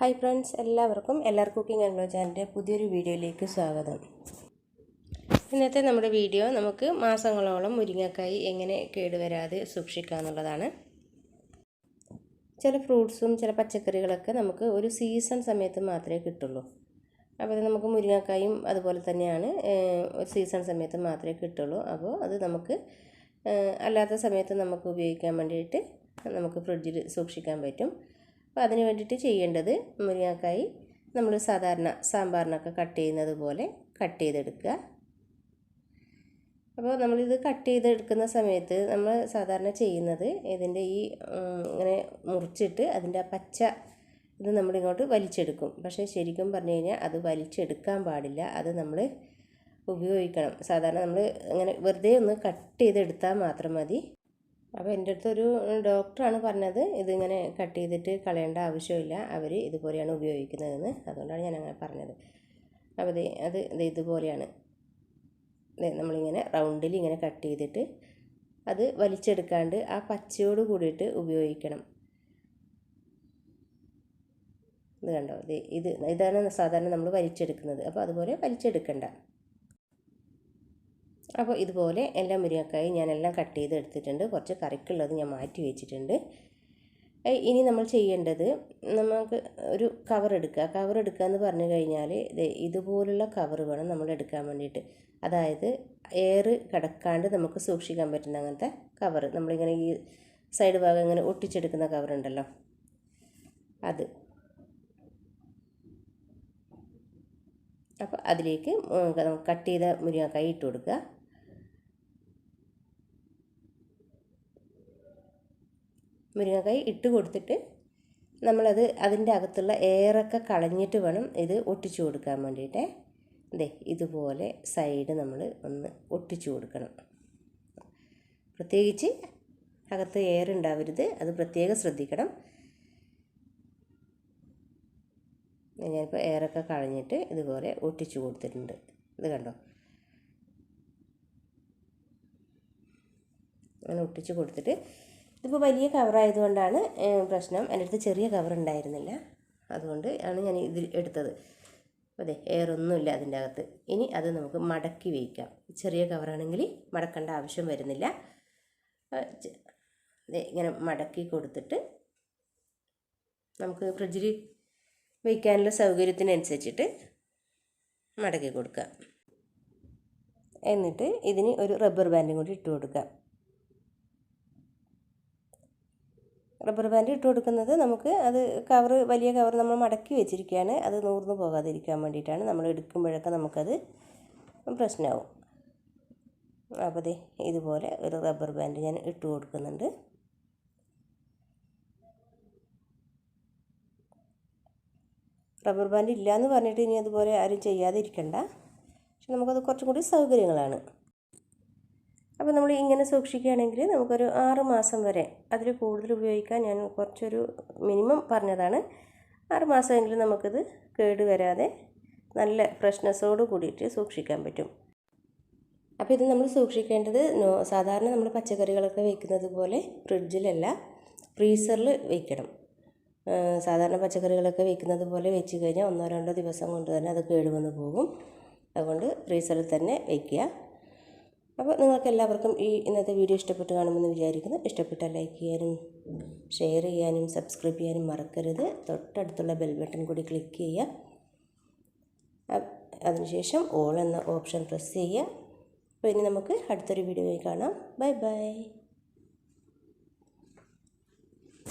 Hi friends എല്ലാവർക്കും എല്ലാർ cooking and ചാനലിന്റെ പുതിയൊരു വീഡിയോയിലേക്ക് സ്വാഗതം. ഇന്നത്തെ നമ്മുടെ വീഡിയോ നമുക്ക് മാസങ്ങളോളം മുരിങ്ങക്കായി എങ്ങനെ കേടുവരാതെ സൂക്ഷിക്കുക എന്നുള്ളതാണ്. ചില ഫ്രൂട്ട്സും ചില പച്ചക്കറികളൊക്കെ നമുക്ക് ഒരു സീസൺ സമയത്ത് മാത്രമേ കിട്ടുള്ളൂ. അപ്പോൾ നമുക്ക് മുരിങ്ങക്കായും അതുപോലെ തന്നെയാണ് ഒരു സീസൺ സമയത്ത് മാത്രമേ കിട്ടുള്ളൂ. അപ്പോൾ അത് നമുക്ക് അല്ലാത്ത സമയത്ത് നമുക്ക് ഉപയോഗിക്കാൻ വേണ്ടിയിട്ട് നമുക്ക് ഫ്രിഡ്ജിൽ സൂക്ഷിക്കാൻ പറ്റും. അപ്പോൾ അതിന് വേണ്ടിയിട്ട് ചെയ്യേണ്ടത് മുരിങ്ങക്കായി നമ്മൾ സാധാരണ സാമ്പാറിനൊക്കെ കട്ട് ചെയ്യുന്നത് പോലെ കട്ട് ചെയ്തെടുക്കുക. അപ്പോൾ നമ്മളിത് കട്ട് ചെയ്തെടുക്കുന്ന സമയത്ത് നമ്മൾ സാധാരണ ചെയ്യുന്നത് ഇതിന്റെ ഈ ഇങ്ങനെ മുറിച്ചിട്ട് അതിന്റെ ആ പച്ച ഇത് നമ്മളിങ്ങോട്ട് വലിച്ചെടുക്കും. പക്ഷേ ശരിക്കും പറഞ്ഞു കഴിഞ്ഞാൽ അത് വലിച്ചെടുക്കാൻ പാടില്ല. അത് നമ്മൾ ഉപയോഗിക്കണം. സാധാരണ നമ്മൾ അങ്ങനെ വെറുതെ ഒന്ന് കട്ട് ചെയ്തെടുത്താൽ മാത്രം മതി. അപ്പോൾ എന്റെ അടുത്തൊരു ഡോക്ടറാണ് പറഞ്ഞത് ഇതിങ്ങനെ കട്ട് ചെയ്തിട്ട് കളയേണ്ട ആവശ്യമില്ല അവർ ഇതുപോലെയാണ് ഉപയോഗിക്കുന്നതെന്ന്. അതുകൊണ്ടാണ് ഞാൻ അങ്ങനെ പറഞ്ഞത്. അപ്പോൾ ഇത് അത് ഇത് ഇതുപോലെയാണ്. നമ്മളിങ്ങനെ റൗണ്ടിൽ ഇങ്ങനെ കട്ട് ചെയ്തിട്ട് അത് വലിച്ചെടുക്കാണ്ട് ആ പച്ചയോട് കൂടിയിട്ട് ഉപയോഗിക്കണം. ഇത് കണ്ടോ? ഇത് ഇതാണ് സാധാരണ നമ്മൾ വലിച്ചെടുക്കുന്നത്. അപ്പോൾ അതുപോലെ വലിച്ചെടുക്കണ്ട. അപ്പോൾ ഇതുപോലെ എല്ലാ മുരിങ്ങക്കായും ഞാനെല്ലാം കട്ട് ചെയ്ത് എടുത്തിട്ടുണ്ട്. കുറച്ച് കറിക്കുള്ളത് ഞാൻ മാറ്റി വെച്ചിട്ടുണ്ട്. ഇനി നമ്മൾ ചെയ്യേണ്ടത് നമുക്ക് ഒരു കവർ എടുക്കുക. കവർ എടുക്കുക എന്ന് പറഞ്ഞു കഴിഞ്ഞാൽ ഇതുപോലുള്ള കവർ വേണം നമ്മൾ എടുക്കാൻ വേണ്ടിയിട്ട്. അതായത് എയർ കിടക്കാണ്ട് നമുക്ക് സൂക്ഷിക്കാൻ പറ്റുന്ന അങ്ങനത്തെ കവർ നമ്മളിങ്ങനെ ഈ സൈഡ് ഭാഗം ഇങ്ങനെ ഒട്ടിച്ചെടുക്കുന്ന കവർ ഉണ്ടല്ലോ. അത്. അപ്പോൾ അതിലേക്ക് കട്ട് ചെയ്ത മുരിങ്ങക്കായി ഇട്ട് കൊടുക്കുക. മുരിങ്ങക്കായി ഇട്ട് കൊടുത്തിട്ട് നമ്മളത് അതിന്റെ അകത്തുള്ള എയറൊക്കെ കളഞ്ഞിട്ട് വേണം ഇത് ഒട്ടിച്ചു കൊടുക്കാൻ വേണ്ടിയിട്ട്. അതെ ഇതുപോലെ സൈഡ് നമ്മൾ ഒന്ന് ഒട്ടിച്ചു കൊടുക്കണം. പ്രത്യേകിച്ച് അകത്ത് എയർ ഉണ്ടാവരുത് അത് പ്രത്യേകം ശ്രദ്ധിക്കണം. ഞാനിപ്പോൾ എയറൊക്കെ കളഞ്ഞിട്ട് ഇതുപോലെ ഒട്ടിച്ചു കൊടുത്തിട്ടുണ്ട്. ഇത് കണ്ടോ? അങ്ങനെ ഒട്ടിച്ചു കൊടുത്തിട്ട് ഇതിപ്പോൾ വലിയ കവറായതുകൊണ്ടാണ് പ്രശ്നം. എന്റെ അടുത്ത് ചെറിയ കവർ ഉണ്ടായിരുന്നില്ല. അതുകൊണ്ട് ആണ് ഞാൻ ഇതിൽ എടുത്തത്. അതെ എയറൊന്നുമില്ല അതിന്റെ അകത്ത്. ഇനി അത് നമുക്ക് മടക്കി വയ്ക്കാം ചെറിയ കവറാണെങ്കിൽ മടക്കേണ്ട ആവശ്യം വരുന്നില്ല. ഇങ്ങനെ മടക്കി കൊടുത്തിട്ട് നമുക്ക് ഫ്രിഡ്ജിൽ വയ്ക്കാനുള്ള സൗകര്യത്തിനനുസരിച്ചിട്ട് മടക്കി കൊടുക്കുക എന്നിട്ട് ഇതിന് ഒരു റബ്ബർ ബാൻഡും കൂടി ഇട്ട് കൊടുക്കുക റബ്ബർ ബാൻഡ് ഇട്ട് കൊടുക്കുന്നത് നമുക്ക് അത് കവർ വലിയ കവർ നമ്മൾ മടക്കി വെച്ചിരിക്കുകയാണ്. അത് നൂർന്ന് പോകാതിരിക്കാൻ വേണ്ടിയിട്ടാണ് നമ്മൾ എടുക്കുമ്പോഴൊക്കെ നമുക്കത് പ്രശ്നമാവും. അപ്പോൾ അതെ ഇതുപോലെ ഒരു റബ്ബർ ബാൻഡ് ഞാൻ ഇട്ട് കൊടുക്കുന്നുണ്ട്. റബ്ബർ ബാൻഡ് ഇല്ല എന്ന് പറഞ്ഞിട്ട് ഇനി അതുപോലെ ആരും ചെയ്യാതെ ഇരിക്കണ്ട പക്ഷെ നമുക്കത് കുറച്ചും കൂടി സൗകര്യങ്ങളാണ്. അപ്പോൾ നമ്മൾ ഇങ്ങനെ സൂക്ഷിക്കുകയാണെങ്കിൽ നമുക്കൊരു ആറ് മാസം വരെ അതിൽ കൂടുതൽ ഉപയോഗിക്കാൻ ഞാൻ കുറച്ചൊരു മിനിമം പറഞ്ഞതാണ്. ആറ് മാസമെങ്കിലും നമുക്കിത് കേട് വരാതെ നല്ല ഫ്രഷ്നെസ്സോട് കൂടിയിട്ട് സൂക്ഷിക്കാൻ പറ്റും. അപ്പോൾ ഇത് നമ്മൾ സൂക്ഷിക്കേണ്ടത് സാധാരണ നമ്മൾ പച്ചക്കറികളൊക്കെ വയ്ക്കുന്നത് പോലെ ഫ്രിഡ്ജിലല്ല ഫ്രീസറിൽ വെക്കണം. സാധാരണ പച്ചക്കറികളൊക്കെ വയ്ക്കുന്നത് പോലെ വെച്ച് കഴിഞ്ഞാൽ ഒന്നോ രണ്ടോ ദിവസം കൊണ്ട് തന്നെ അത് കേടുവന്ന് പോകും. അതുകൊണ്ട് ഫ്രീസറിൽ തന്നെ വയ്ക്കുക അപ്പോൾ നിങ്ങൾക്ക് എല്ലാവർക്കും ഈ ഇന്നത്തെ വീഡിയോ ഇഷ്ടപ്പെട്ട് കാണുമെന്ന് വിചാരിക്കുന്നു. ഇഷ്ടപ്പെട്ടാൽ ലൈക്ക് ചെയ്യാനും ഷെയർ ചെയ്യാനും സബ്സ്ക്രൈബ് ചെയ്യാനും മറക്കരുത്. തൊട്ടടുത്തുള്ള ബെൽ ബട്ടൺ കൂടി ക്ലിക്ക് ചെയ്യുക. അതിനുശേഷം ഓൾ എന്ന ഓപ്ഷൻ പ്രസ് ചെയ്യുക. അപ്പോൾ ഇനി നമുക്ക് അടുത്തൊരു വീഡിയോയിൽ കാണാം. Bye bye.